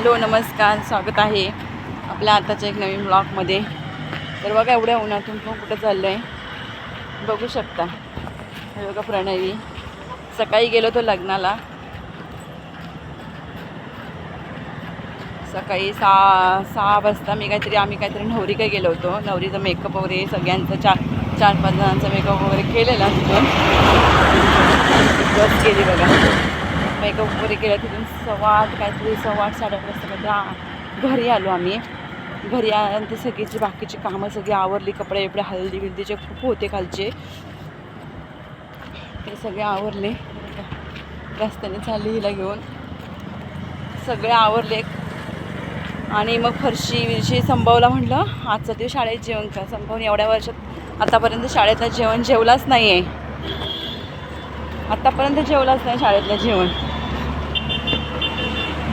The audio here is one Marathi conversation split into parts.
हॅलो नमस्कार स्वागत आहे आपल्या आताच्या एक नवीन ब्लॉगमध्ये तर बघा एवढ्या उन्हातून पण कुठं चाललं आहे बघू शकता. हे बघा प्रणवी. सकाळी गेलो तो लग्नाला. सकाळी सहा सहा वाजता मी काहीतरी आम्ही काहीतरी नवरी काही गेलो होतो. नवरीचा मेकअप वगैरे सगळ्यांचा चार चार पाच जणांचा मेकअप वगैरे केलेला तिथून. बस गेली बघा. मेकअप वगैरे केला तिथून सव्वा आठ काहीतरी सव्वा आठ साडेआठ वाजता घरी आलो आम्ही. घरी आल्यानंतर सगळीची बाकीची कामं सगळी आवरली कपडे बिपडे हल्दी बिल्दीचे खूप होते खालचे ते सगळे आवरले. रस्त्याने चालली हिला घेऊन. सगळे आवरले. आणि मग फरशी विरशी संभवला म्हटलं आजचा दिवस शाळेत जेवण का संभवून एवढ्या वर्षात आतापर्यंत शाळेतलं जेवण जेवलाच नाही आहे आत्तापर्यंत जेवलाच नाही शाळेतलं जेवण.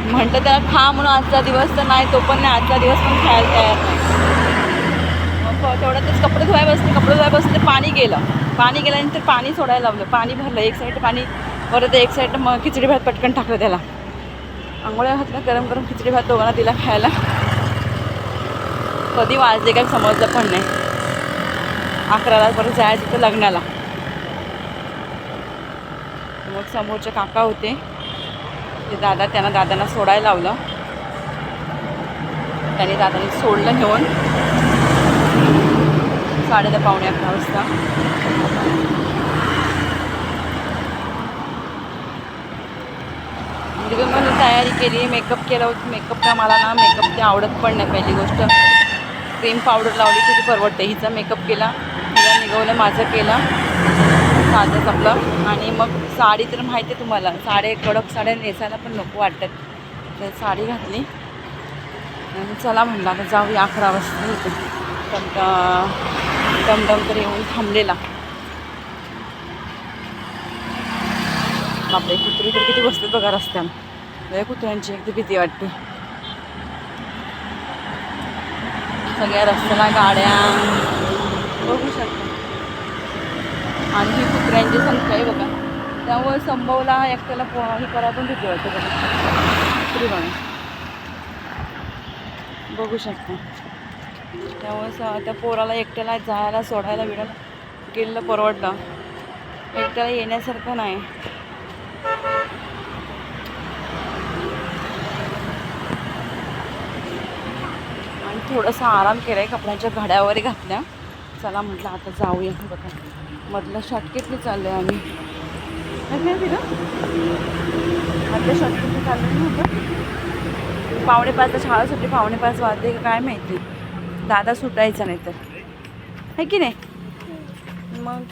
म्हटलं त्याला खा म्हणून आजचा दिवस तर नाही तो पण नाही. आजचा दिवस पण खायला तयार नाही. मग तेवढ्यातच कपडे धुवाय बसले. कपडे धुवाय बसले पाणी गेलं. पाणी गेल्यानंतर पाणी सोडायला लावलं. पाणी भरलं. एक साईड पाणी परत एक साईड मग खिचडी भात पटकन टाकलं त्याला. आंघोळ्या घातलं गरम गरम खिचडी भात दोघांना दिला खायला. कधी वाजले काय समजलं पण नाही. अकराला परत जायचं होतं लग्नाला. मग समोरचे काका होते. ते दादा त्यांना दादांना सोडायला लावलं. त्यांनी दादांनी सोडलं घेऊन साडे दहा पावणे अकरा वाजता. म्हणजे तिथून पण तयारी केली मेकअप केला होता. मेकअप मला ना मेकअप ते आवडत पण नाही पहिली गोष्ट. क्रीम पावडर लावली किती परवडते हिचा मेकअप केला हिला निघवलं माझं केलं. साधंच आपलं आणि मग साडी तर माहिती आहे तुम्हाला. साडे कडक साड्या नेसायला पण नको वाटतात. तर साडी घातली. आणि चला म्हणलं आता जाऊया अकरा वाजता होते टमटम टमटम तर येऊन थांबलेला. बापरे कुत्री तर किती बसतात बघा रस्त्यानं. लय कुत्र्यांची एकदा भीती वाटते. सगळ्या रस्त्याला गाड्या. बघू शकता. आणि ही कुत्र्यांची संख्या आहे बघा. त्यामुळे संभवला एकट्याला पो हे करा पण भीती वाटते बघा. कुत्री बघा बघू शकता. त्यामुळे त्या पोराला एकट्याला जायला सोडायला बिडायला गेलेलं परवडलं. एकट्याला येण्यासारखं नाही. आणि थोडासा आराम केला आहे कपड्यांच्या घड्या वगैरे घातल्या. चला म्हटलं आता जाऊया बघा. मधला शॉर्टकटने चाललो आहे आम्ही. नाही मधल्या शॉर्टकटने चाललो आहे म्हटलं पावणे पाचला शाळा सुटली पावणे पाच वाजते का काय माहिती. दादा सुटायचा नाही तर आहे की नाही? मग?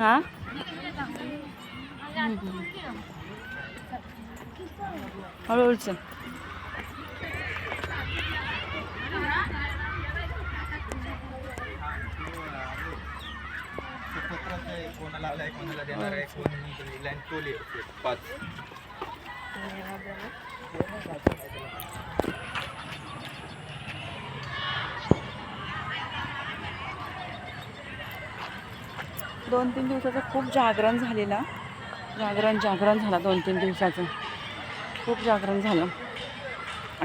हां? हळूहळूच कोणाला कोणाला देणार आहे पाच. दोन तीन दिवसाचं खूप जागरण झालेलं. जागरण जागरण झाला दोन तीन दिवसाचं. खूप जागरण झालं.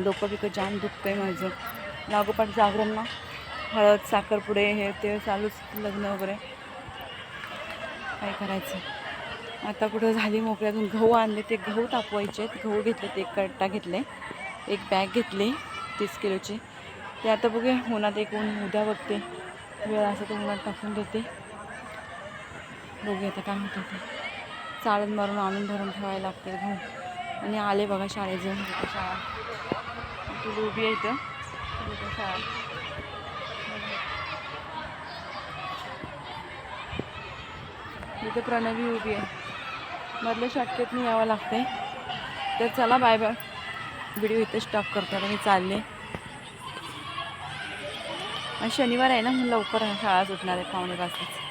डोकं बिकं जाम दुखतं आहे माझं. लागोपाठ जागरण ना? हळद साखरपुडे हे ते चालूच लग्न वगैरे. काय करायचं? आता कुठं झाली मोकळ्यातून गहू आणले ते गहू तापवायचे आहेत. गहू घेतले ते एक कट्टा घेतले. एक बॅग घेतली तीस किलोची. ते आता बघूया उन्हात एक ऊन उद्या बघते. वेळ असं तर उन्हात टाकून देते. बघूया आता काय होतं ते. चाळण मारून आणून भरून ठेवायला लागते गहू. आणि आले बघा शाळेत जाऊन शाळा. तुला उभी आहे इथं शाळा. इथं प्रणवी उभी आहे. मधल्या शॉर्टकटने यावं लागते तर चला बाय बाय व्हिडिओ इथे स्टॉप करतो आता मी चालले. आणि शनिवार आहे ना लवकर शाळा सुटणार आहे पावणे पाचच